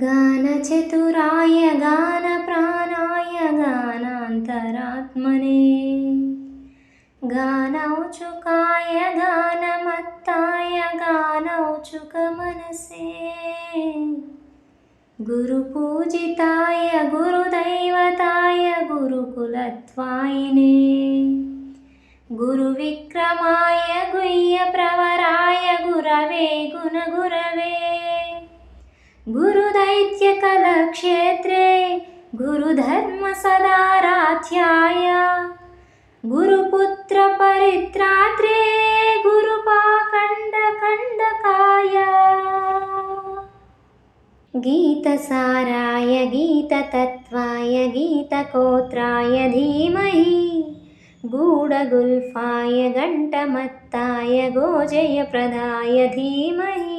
गानचतुराय गानप्राणाय गानान्तरात्मने गानौचुकाय गानमत्ताय गानौचुकमनसे गुरुपूजिताय गुरुदैवताय गुरुकुलत्वायिने गुरुविक्रमाय गुह्यप्रवराय गुरवे गुणगुरवे गुरुदैत्यकलक्षेत्रे गुरुधर्मसदाराध्याय गुरुपुत्रपरित्रात्रे गुरुपाखण्डखण्डकाय। गीतसाराय गीततत्त्वाय गीतकोत्राय धीमहि गूढगुल्फाय घण्टमत्ताय गोजयप्रदाय धीमहि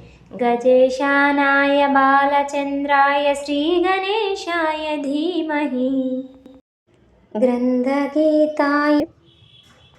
गजेशानाय बालचन्द्राय श्रीगणेशाय धीमहि ग्रन्थगीताय